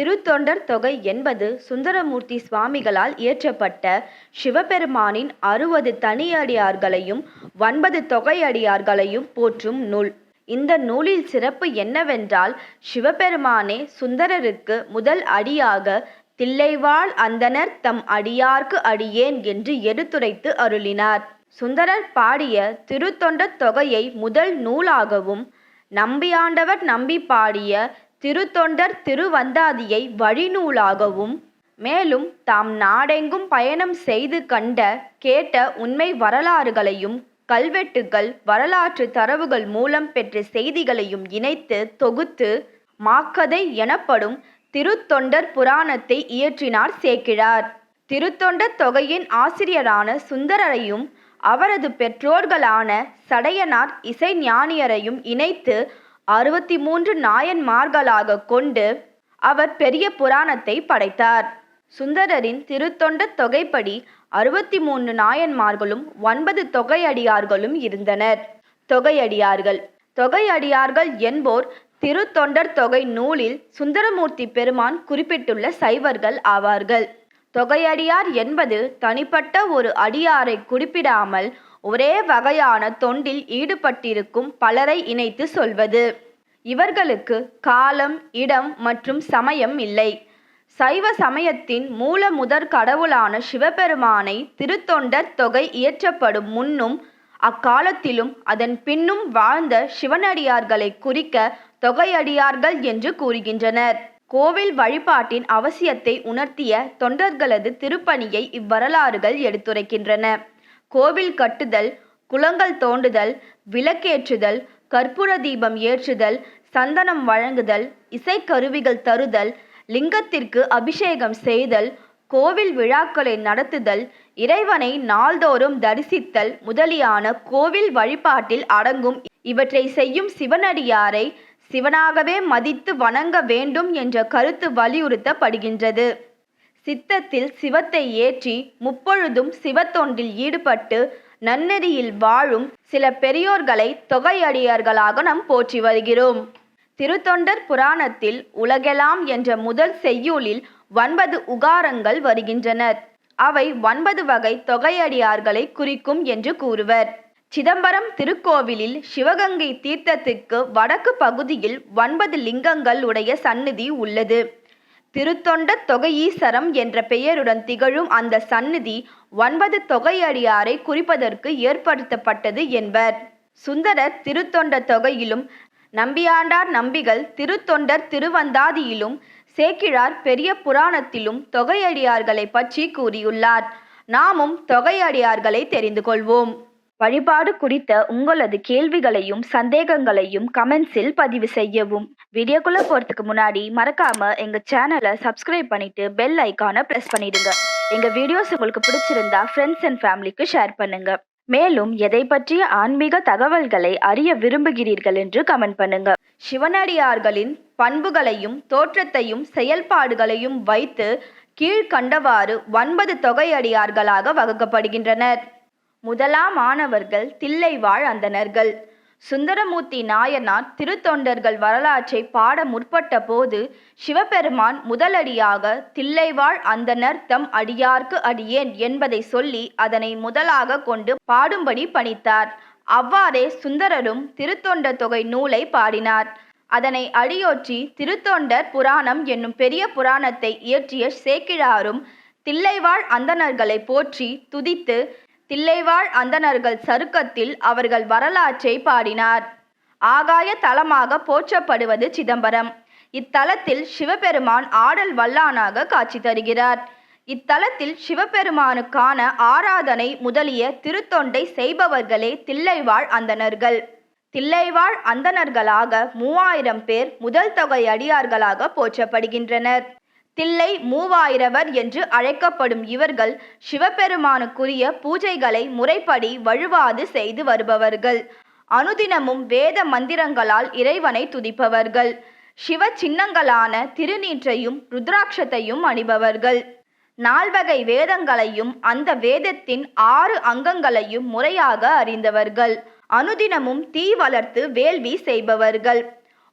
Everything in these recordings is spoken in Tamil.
திருத்தொண்டர் தொகை என்பது சுந்தரமூர்த்தி சுவாமிகளால் இயற்றப்பட்ட சிவபெருமானின் அறுபது தனியடியார்களையும் ஒன்பது தொகையடியார்களையும் போற்றும் நூல். இந்த நூலில் சிறப்பு என்னவென்றால் சிவபெருமானே சுந்தரருக்கு முதல் அடியாக தில்லைவாழ் அந்தனர் தம் அடியார்க்கு அடியேன் என்று எடுத்துரைத்து அருளினார். சுந்தரர் பாடிய திருத்தொண்டர் தொகையை முதல் நூலாகவும் நம்பியாண்டவர் நம்பி பாடிய திருத்தொண்டர் திருவந்தாதியை வழிநூலாகவும் மேலும் தாம் நாடெங்கும் பயணம் செய்து கண்ட கேட்ட உண்மை வரலாறுகளையும் கல்வெட்டுகள் வரலாற்று தரவுகள் மூலம் பெற்ற செய்திகளையும் இணைத்து தொகுத்து மாக்கதை எனப்படும் திருத்தொண்டர் புராணத்தை இயற்றினார் சேக்கிழார். திருத்தொண்டர் தொகையின் ஆசிரியரான சுந்தரரையும் அவரது பெற்றோர்களான சடையனார் இசைஞானியரையும் இணைத்து அறுபத்தி மூன்று நாயன்மார்களாகக் கொண்டு அவர் பெரிய புராணத்தை படைத்தார். சுந்தரரின் திருத்தொண்டர் தொகைப்படி அறுபத்தி மூன்று நாயன்மார்களும் ஒன்பது தொகையடியார்களும் இருந்தனர். தொகையடியார்கள் தொகையடியார்கள் என்போர் திருத்தொண்டர் தொகை நூலில் சுந்தரமூர்த்தி பெருமான் குறிப்பிட்டுள்ள சைவர்கள் ஆவார்கள். தொகையடியார் என்பது தனிப்பட்ட ஒரு அடியாரைக் குறிப்பிடாமல் ஒரே வகையான தொண்டில் ஈடுபட்டிருக்கும் பலரை இணைத்துச் சொல்வது. இவர்களுக்கு காலம் இடம் மற்றும் சமயம் இல்லை. சைவ சமயத்தின் மூல முதற் கடவுளான சிவபெருமானை திருத்தொண்டர் தொகை இயற்றப்படும் முன்னும் அக்காலத்திலும் அதன் பின்னும் வாழ்ந்த சிவனடியார்களைக் குறிக்க தொகையடியார்கள் என்று கூறுகின்றனர். கோவில் வழிபாட்டின் அவசியத்தை உணர்த்திய தொண்டர்களது திருப்பணியை இவ்வரலாறுகள் எடுத்துரைக்கின்றன. கோவில் கட்டுதல் குளங்கள் தோண்டுதல் விளக்கேற்றுதல் கற்பூர தீபம் ஏற்றுதல் சந்தனம் வழங்குதல் இசைக்கருவிகள் தருதல் லிங்கத்திற்கு அபிஷேகம் செய்தல் கோவில் விழாக்களை நடத்துதல் இறைவனை நாள்தோறும் தரிசித்தல் முதலியான கோவில் வழிபாட்டில் அடங்கும். இவற்றை செய்யும் சிவனடியாரை சிவனாகவே மதித்து வணங்க வேண்டும் என்ற கருத்து வலியுறுத்தப்படுகின்றது. சித்தத்தில் சிவத்தை ஏற்றி முப்பொழுதும் சிவத்தொண்டில் ஈடுபட்டு நன்னெறியில் வாழும் சில பெரியோர்களை தொகையடியார்களாக நாம் போற்றி வருகிறோம். திருத்தொண்டர் புராணத்தில் உலகெலாம் என்ற முதல் செய்யுளில் ஒன்பது உகாரங்கள் வருகின்றனர் அவை ஒன்பது வகை தொகையடியார்களைக் குறிக்கும் என்று கூறுவர். சிதம்பரம் திருக்கோவிலில் சிவகங்கை தீர்த்தத்துக்கு வடக்கு பகுதியில் ஒன்பது லிங்கங்கள் உடைய சந்நிதி உள்ளது. திருத்தொண்ட தொகையீசரம் என்ற பெயருடன் திகழும் அந்த சந்நிதி ஒன்பது தொகையடியாரை குறிப்பதற்கு ஏற்படுத்தப்பட்டது என்பர். சுந்தரர் திருத்தொண்ட தொகையிலும் நம்பியாண்டார் நம்பிகள் திருத்தொண்டர் திருவந்தாதியிலும் சேக்கிழார் பெரிய புராணத்திலும் தொகையடியார்களைப் பற்றி கூறியுள்ளார். நாமும் தொகையடியார்களை தெரிந்து கொள்வோம். வழிபாடு குறித்த உங்களது கேள்விகளையும் சந்தேகங்களையும் கமெண்ட்ஸில் பதிவு செய்யவும். வீடியோக்குள்ள போறதுக்கு முன்னாடி மறக்காம எங்க சேனலை சப்ஸ்கிரைப் பண்ணிட்டு பெல் ஐக்கான பிரஸ் பண்ணிடுங்க. எங்க வீடியோஸ் உங்களுக்கு பிடிச்சிருந்தா ஃப்ரெண்ட்ஸ் அண்ட் ஃபேமிலிக்கு ஷேர் பண்ணுங்க. மேலும் எதை பற்றிய ஆன்மீக தகவல்களை அறிய விரும்புகிறீர்கள் என்று கமெண்ட் பண்ணுங்க. சிவனடியார்களின் பண்புகளையும் தோற்றத்தையும் செயல்பாடுகளையும் வைத்து கீழ்க்கண்டவாறு ஒன்பது தொகையடியார்களாக வகுக்கப்படுகின்றனர். முதலாமானவர்கள் தில்லைவாழ் அந்தணர்கள். சுந்தரமூர்த்தி நாயனார் திருத்தொண்டர்கள் வரலாற்றை பாட முற்பட்ட போது சிவபெருமான் முதலடியாக தில்லைவாழ் அந்தணர் தம் அடியார்க்கு அடியேன் என்பதை சொல்லி அதனை முதலாகக் கொண்டு பாடும்படி பணித்தார். அவ்வாறே சுந்தரரும் திருத்தொண்டர் தொகை நூலை பாடினார். அதனை அடியொற்றி திருத்தொண்டர் புராணம் என்னும் பெரிய புராணத்தை இயற்றிய சேக்கிழாரும் தில்லைவாழ் அந்தணர்களைப் போற்றி துதித்து தில்லைவாழ் அந்தணர்கள் சருக்கத்தில் அவர்கள் வரலாற்றை பாடினார். ஆகாய தலமாக போற்றப்படுவது சிதம்பரம். இத்தலத்தில் சிவபெருமான் ஆடல் வல்லானாக காட்சி தருகிறார். இத்தலத்தில் சிவபெருமானுக்கான ஆராதனை முதலிய திருத்தொண்டை செய்பவர்களே தில்லைவாழ் அந்தணர்கள். தில்லைவாழ் அந்தணர்களாக மூவாயிரம் பேர் முதல் தொகை அடியார்களாக போற்றப்படுகின்றனர். தில்லை மூவாயிரவர் என்று அழைக்கப்படும் இவர்கள் சிவபெருமானுக்குரிய பூஜைகளை முறைப்படி வழுவாது செய்து வருபவர்கள். அனுதினமும் வேத மந்திரங்களால் இறைவனை துதிப்பவர்கள். சிவ சின்னங்களான திருநீற்றையும் ருத்ராட்சத்தையும் அணிபவர்கள். நால்வகை வேதங்களையும் அந்த வேதத்தின் ஆறு அங்கங்களையும் முறையாக அறிந்தவர்கள். அனுதினமும் தீ வளர்த்து வேள்வி செய்பவர்கள்.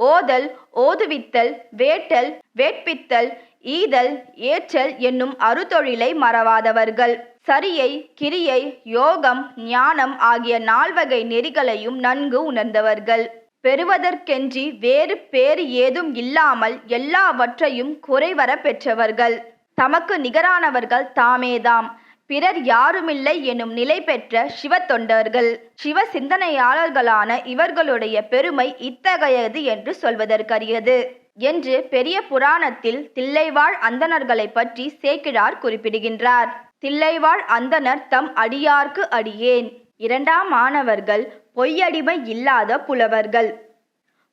ஓதல் ஓதுவித்தல் வேட்டல் வேட்பித்தல் ஈதல் ஏற்றல் என்னும் அறுதொழிலை மறவாதவர்கள். சரியை கிரியை யோகம் ஞானம் ஆகிய நால்வகை நெறிகளையும் நன்கு உணர்ந்தவர்கள். பெறுவதற்கென்றி வேறு பேறு ஏதும் இல்லாமல் எல்லாவற்றையும் குறைவர பெற்றவர்கள். தமக்கு நிகரானவர்கள் தாமேதாம். பிறர் யாருமில்லை எனும் நிலை பெற்ற சிவ தொண்டர்கள். சிவ சிந்தனையாளர்களான இவர்களுடைய பெருமை இத்தகையது என்று சொல்வதற்கரியது. என்று பெரிய புராணத்தில் தில்லைவாழ் அந்தணர்களை பற்றி சேக்கிழார் குறிப்பிடுகின்றார். தில்லைவாழ் அந்தணர் தம் அடியார்க்கு அடியேன். இரண்டாம் மாணவர்கள் பொய்யடிமை இல்லாத புலவர்கள்.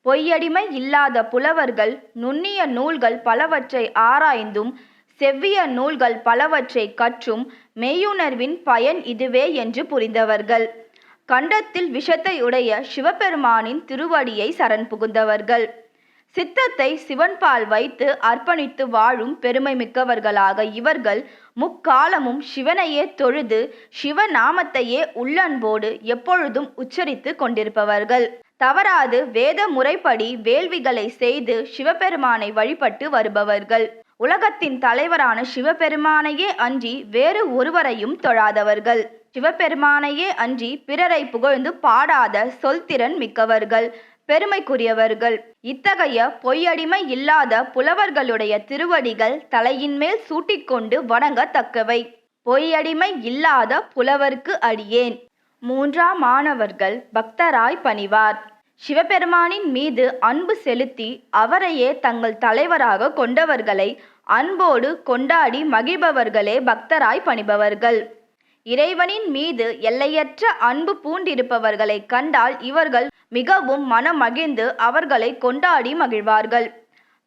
பொய்யடிமை இல்லாத புலவர்கள் நுண்ணிய நூல்கள் பலவற்றை ஆராய்ந்தும் செவ்விய நூல்கள் பலவற்றை கற்றும் மெய்யுணர்வின் பயன் இதுவே என்று புரிந்தவர்கள். கண்டத்தில் விஷத்தை உடைய சிவபெருமானின் திருவடியை சரண் புகுந்தவர்கள். சித்தத்தை சிவன்பால் வைத்து அர்ப்பணித்து வாழும் பெருமை மிக்கவர்களாக இவர்கள் முக்காலமும் சிவனையே தொழுது சிவநாமத்தையே உள்ளன்போடு எப்பொழுதும் உச்சரித்து கொண்டிருப்பவர்கள். தவறாது வேத முறைப்படி வேள்விகளை செய்து சிவபெருமானை வழிபட்டு வருபவர்கள். உலகத்தின் தலைவரான சிவபெருமானையே அன்றி வேறு ஒருவரையும் தொழாதவர்கள். சிவபெருமானையே அன்றி பிறரை புகழ்ந்து பாடாத சொல்திறன் மிக்கவர்கள். பெருமைக்குரியவர்கள். இத்தகைய பொய்யடிமை இல்லாத புலவர்களுடைய திருவடிகள் தலையின் மேல் சூட்டிக்கொண்டு வணங்கத்தக்கவை. பொய்யடிமை இல்லாத புலவர்க்கு அடியேன். மூன்றாம் மாணவர்கள் பக்தராய் பணிவார். சிவபெருமானின் மீது அன்பு செலுத்தி அவரையே தங்கள் தலைவராக கொண்டவர்களை அன்போடு கொண்டாடி மகிழ்பவர்களே பக்தராய் பணிபவர்கள். இறைவனின் மீது எல்லையற்ற அன்பு பூண்டிருப்பவர்களை கண்டால் இவர்கள் மிகவும் மனமகிழ்ந்து அவர்களை கொண்டாடி மகிழ்வார்கள்.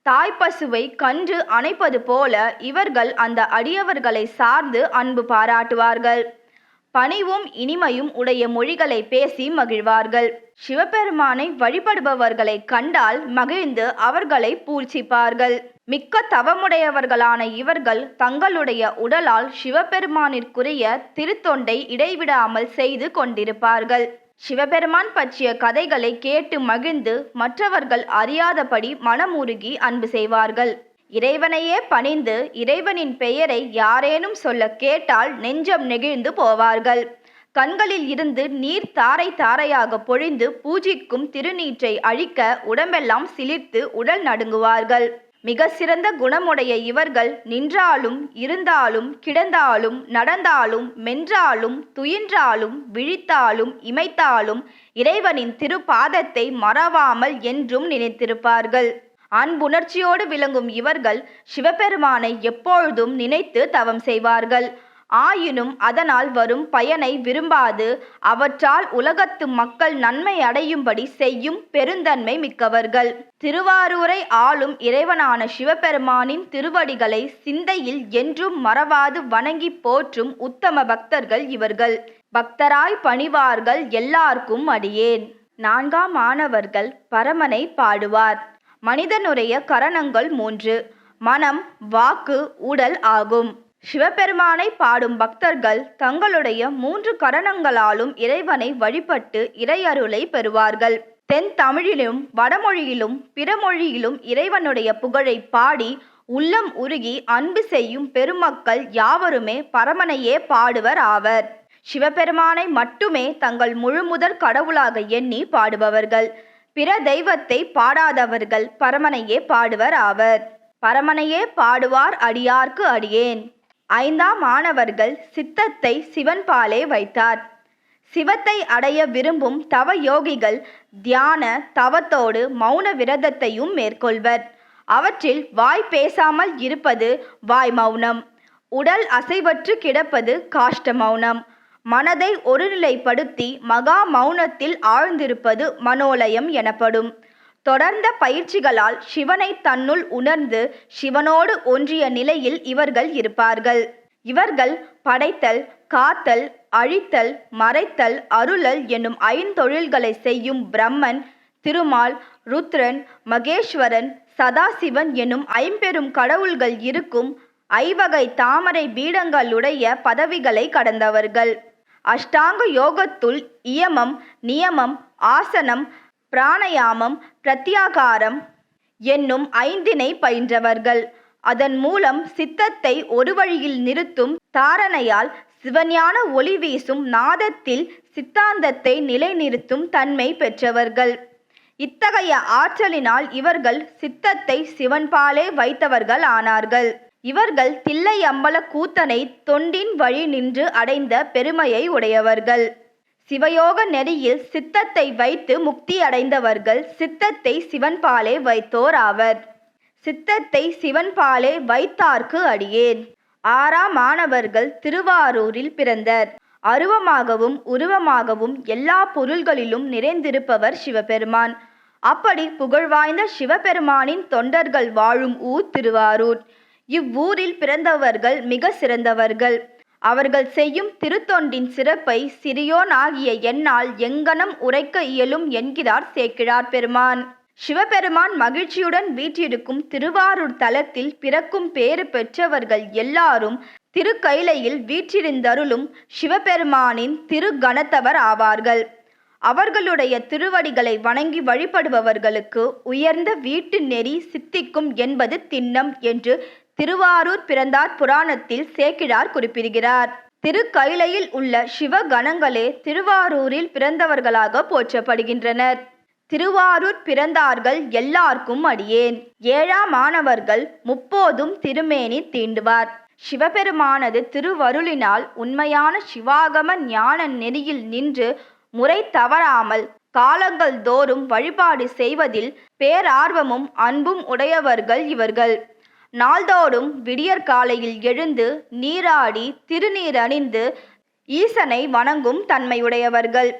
தாய்ப்பசுவை கன்று அணைப்பது போல இவர்கள் அந்த அடியவர்களை சார்ந்து அன்பு பாராட்டுவார்கள். பணிவும் இனிமையும் உடைய மொழிகளை பேசி மகிழ்வார்கள். சிவபெருமானை வழிபடுபவர்களை கண்டால் மகிழ்ந்து அவர்களை பூழ்ச்சிப்பார்கள் மிக்க தவமுடையவர்களான இவர்கள் தங்களுடைய உடலால் சிவபெருமானிற்குரிய திருத்தொண்டை இடைவிடாமல் செய்து கொண்டிருப்பார்கள். சிவபெருமான் பற்றிய கதைகளை கேட்டு மகிழ்ந்து மற்றவர்கள் அறியாதபடி மனமுருகி அன்பு செய்வார்கள். இறைவனையே பணிந்து இறைவனின் பெயரை யாரேனும் சொல்ல கேட்டால் நெஞ்சம் நெகிழ்ந்து போவார்கள். கண்களில் இருந்து நீர் தாரை தாரையாக பொழிந்து பூஜிக்கும் திருநீற்றை அழிக்க உடம்பெல்லாம் சிலிர்த்து உடல் நடுங்குவார்கள். மிக சிறந்த குணமுடைய இவர்கள் நின்றாலும் இருந்தாலும் கிடந்தாலும் நடந்தாலும் மென்றாலும் துயின்றாலும் விழித்தாலும் இமைத்தாலும் இறைவனின் திருப்பாதத்தை மறவாமல் என்றும் நினைத்திருப்பார்கள். அன்புணர்ச்சியோடு விளங்கும் இவர்கள் சிவபெருமானை எப்பொழுதும் நினைத்து தவம் செய்வார்கள். ஆயினும் அதனால் வரும் பயனை விரும்பாது. அவற்றால் உலகத்து மக்கள் நன்மை அடையும்படி செய்யும் பெருந்தன்மை மிக்கவர்கள். திருவாரூரை ஆளும் இறைவனான சிவபெருமானின் திருவடிகளை சிந்தையில் என்றும் மறவாது வணங்கி போற்றும் உத்தம பக்தர்கள் இவர்கள். பக்தராய் பணிவார்கள் எல்லார்க்கும் அடியேன். நான்காம் மாணவர்கள் பரமனை பாடுவார். மனிதனுடைய கரணங்கள் மூன்று. மனம் வாக்கு உடல் ஆகும். சிவபெருமானை பாடும் பக்தர்கள் தங்களுடைய மூன்று கரணங்களாலும் இறைவனை வழிபட்டு இறையருளை பெறுவார்கள். தென் தமிழிலும் வடமொழியிலும் பிறமொழியிலும் இறைவனுடைய புகழை பாடி உள்ளம் உருகி அன்பு செய்யும் பெருமக்கள் யாவருமே பரமனையே பாடுவர் ஆவர். சிவபெருமானை மட்டுமே தங்கள் முழுமுதற் கடவுளாக எண்ணி பாடுபவர்கள். பிற தெய்வத்தை பாடாதவர்கள் பரமனையே பாடுவர் ஆவர். பரமனையே பாடுவார் அடியார்க்கு அடியேன். ஐந்தாம் மாணவர்கள் சித்தத்தை சிவன்பாலே வைத்தார். சிவத்தை அடைய விரும்பும் தவ யோகிகள் தியான தவத்தோடு மௌன விரதத்தையும் மேற்கொள்வர். அவற்றில் வாய் பேசாமல் இருப்பது வாய் மௌனம். உடல் அசைவற்று கிடப்பது காஷ்ட மௌனம். மனதை ஒருநிலைப்படுத்தி மகா மௌனத்தில் ஆழ்ந்திருப்பது மனோலயம் எனப்படும். தொடர்ந்த பயிற்சிகளால் சிவனை தன்னுள் உணர்ந்து சிவனோடு ஒன்றிய நிலையில் இவர்கள் இருப்பார்கள். இவர்கள் படைத்தல் காத்தல் அழித்தல் மறைத்தல் அருளல் என்னும் ஐந்தொழில்களை செய்யும் பிரம்மன் திருமால் ருத்ரன் மகேஸ்வரன் சதாசிவன் என்னும் ஐம்பெரும் கடவுள்கள் இருக்கும் ஐவகை தாமரை பீடங்களுடைய பதவிகளை கடந்தவர்கள். அஷ்டாங்க யோகத்துள் இயமம் நியமம் ஆசனம் பிராணயாமம் பிரத்யாகாரம் என்னும் ஐந்தினை பயின்றவர்கள். அதன் மூலம் சித்தத்தை ஒரு வழியில் நிறுத்தும் தாரணையால் சிவஞான ஒளி வீசும் நாதத்தில் சித்தாந்தத்தை நிலைநிறுத்தும் தன்மை பெற்றவர்கள். இத்தகைய ஆற்றலினால் இவர்கள் சித்தத்தை சிவன்பாலே வைத்தவர்கள் ஆனார்கள். இவர்கள் தில்லை அம்பல கூத்தனை தொண்டின் வழி நின்று அடைந்த பெருமையை உடையவர்கள். சிவயோக நெறியில் சித்தத்தை வைத்து முக்தி அடைந்தவர்கள் சித்தத்தை சிவன்பாலே வைத்தோர் ஆவர். சித்தத்தை சிவன்பாலே வைத்தார்க்கு அடியேன். ஆறாம் மாணவர்கள் திருவாரூரில் பிறந்தர். அருவமாகவும் உருவமாகவும் எல்லா பொருள்களிலும் நிறைந்திருப்பவர் சிவபெருமான். அப்படி புகழ்வாய்ந்த சிவபெருமானின் தொண்டர்கள் வாழும் ஊர் திருவாரூர். இவ்வூரில் பிறந்தவர்கள் மிக சிறந்தவர்கள். அவர்கள் செய்யும் திருத்தொண்டின் சிறப்பை சிறியோன் ஆகிய என்னால் எங்கனம் உரைக்க இயலும் என்கிறார் சேக்கிழார் பெருமான். சிவபெருமான் மகிழ்ச்சியுடன் வீற்றிருக்கும் திருவாரூர் தலத்தில் பிறக்கும் பேறு பெற்றவர்கள் எல்லாரும் திருக்கைலையில் வீற்றிருந்தருளும் சிவபெருமானின் திருகணத்தவர் ஆவார்கள். அவர்களுடைய திருவடிகளை வணங்கி வழிபடுபவர்களுக்கு உயர்ந்த வீட்டு நெறி சித்திக்கும் என்பது திண்ணம் என்று திருவாரூர் பிறந்தார் புராணத்தில் சேக்கிழார் குறிப்பிடுகிறார். திருக்கைலையில் உள்ள சிவகணங்களே திருவாரூரில் பிறந்தவர்களாக போற்றப்படுகின்றனர். திருவாரூர் பிறந்தார்கள் எல்லார்க்கும் அடியேன். ஏழாம் மாணவர்கள் முப்போதும் திருமேனி தீண்டுவார். சிவபெருமானது திருவருளினால் உண்மையான சிவாகம ஞான நெறியில் நின்று முறை தவறாமல் காலங்கள் தோறும் வழிபாடு செய்வதில் பேரார்வமும் அன்பும் உடையவர்கள் இவர்கள். நாள்தோறும் விடியற்காலையில் எழுந்து நீராடி திருநீர் அணிந்து ஈசனை வணங்கும் தன்மையுடையவர்கள்.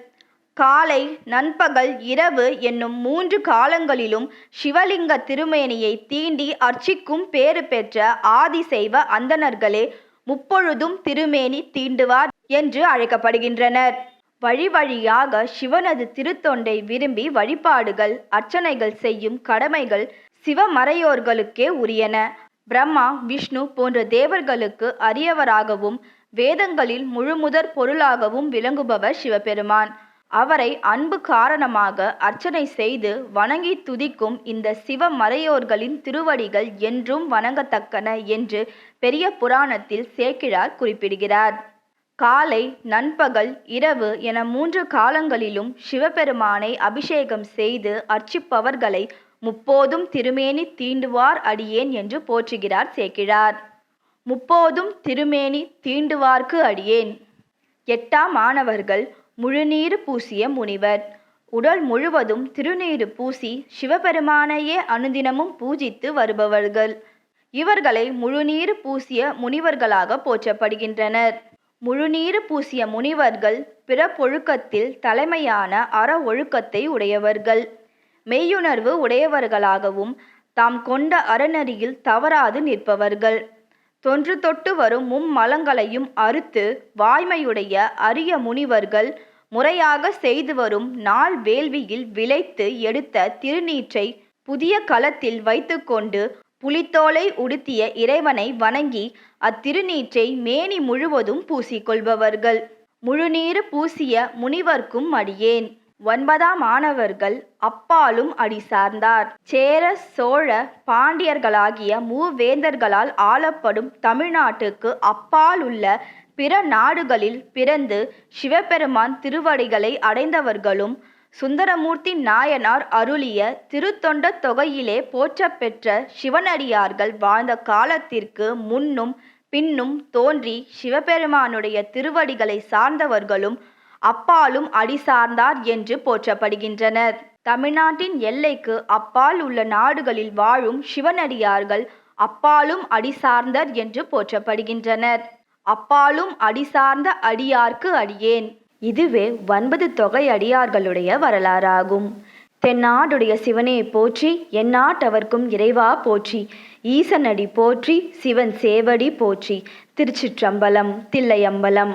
காலை நண்பகல் இரவு என்னும் மூன்று காலங்களிலும் சிவலிங்க திருமேனியை தீண்டி அர்ச்சிக்கும் பேறு பெற்ற ஆதிசைவ அந்தணர்களே முப்பொழுதும் திருமேனி தீண்டுவார் என்று அழைக்கப்படுகின்றனர். வழி வழியாக சிவனது திருத்தொண்டை விரும்பி வழிபாடுகள் அர்ச்சனைகள் செய்யும் கடமைகள் சிவமறையோர்களுக்கே உரியன. பிரம்மா விஷ்ணு போன்ற தேவர்களுக்கு அரியவராகவும் வேதங்களில் முழுமுதற் பொருளாகவும் விளங்குபவர் சிவபெருமான். அவரை அன்பு காரணமாக அர்ச்சனை செய்து வணங்கி துதிக்கும் இந்த சிவமறையோர்களின் திருவடிகள் என்றும் வணங்கத்தக்கன என்று பெரிய புராணத்தில் சேக்கிழார் குறிப்பிடுகிறார். காலை நண்பகல் இரவு என மூன்று காலங்களிலும் சிவபெருமானை அபிஷேகம் செய்து அர்ச்சிப்பவர்களை முப்போதும் திருமேனி தீண்டுவார் அடியேன் என்று போற்றுகிறார் சேக்கிழார். முப்போதும் திருமேனி தீண்டுவார்க்கு அடியேன். எட்டாம் மாணவர்கள் முழுநீர் பூசிய முனிவர். உடல் முழுவதும் திருநீர் பூசி சிவபெருமானையே அனுதினமும் பூஜித்து வருபவர்கள். இவர்களை முழுநீர் பூசிய முனிவர்களாக போற்றப்படுகின்றனர். முழுநீர் பூசிய முனிவர்கள் பிறப்பொழுக்கத்தில் தலைமையான அற ஒழுக்கத்தை உடையவர்கள். மெய்யுணர்வு உடையவர்களாகவும் தாம் கொண்ட அறநெறியில் தவறாது நிற்பவர்கள். தொன்று தொட்டு வரும் மும்மலங்களையும் அறுத்து வாய்மையுடைய அரிய முனிவர்கள் முறையாக செய்து வரும் நாள் வேள்வியில் விளைத்து எடுத்த திருநீற்றை புதிய களத்தில் வைத்துக்கொண்டு புலித்தோலை உடுத்திய இறைவனை வணங்கி அத்திருநீற்றை மேனி முழுவதும் பூசிக்கொள்பவர்கள். முழுநீறு பூசிய முனிவர்க்கும் அடியேன். ஒன்பதாம் மாணவர்கள் அப்பாலும் அடி சார்ந்தார். சேர சோழ பாண்டியர்களாகிய மூவேந்தர்களால் ஆளப்படும் தமிழ்நாட்டுக்கு அப்பால் உள்ள பிற நாடுகளில் பிறந்து சிவபெருமான் திருவடிகளை அடைந்தவர்களும் சுந்தரமூர்த்தி நாயனார் அருளிய திருத்தொண்ட தொகையிலே போற்றப்பெற்ற சிவனடியார்கள் வாழ்ந்த காலத்திற்கு முன்னும் பின்னும் தோன்றி சிவபெருமானுடைய திருவடிகளை சார்ந்தவர்களும் அப்பாலும் அடி சார்ந்தார் என்று போற்றப்படுகின்றனர். தமிழ்நாட்டின் எல்லைக்கு அப்பால் உள்ள நாடுகளில் வாழும் சிவனடியார்கள் அப்பாலும் அடி சார்ந்தர் என்று போற்றப்படுகின்றனர். அப்பாலும் அடி சார்ந்த அடியார்க்கு அடியேன். இதுவே ஒன்பது தொகை அடியார்களுடைய வரலாறாகும். தென்னாடுடைய சிவனே போற்றி எந்நாட்டவர்க்கும் இறைவா போற்றி ஈசனடி போற்றி சிவன் சேவடி போற்றி திருச்சிற்றம்பலம் தில்லையம்பலம்.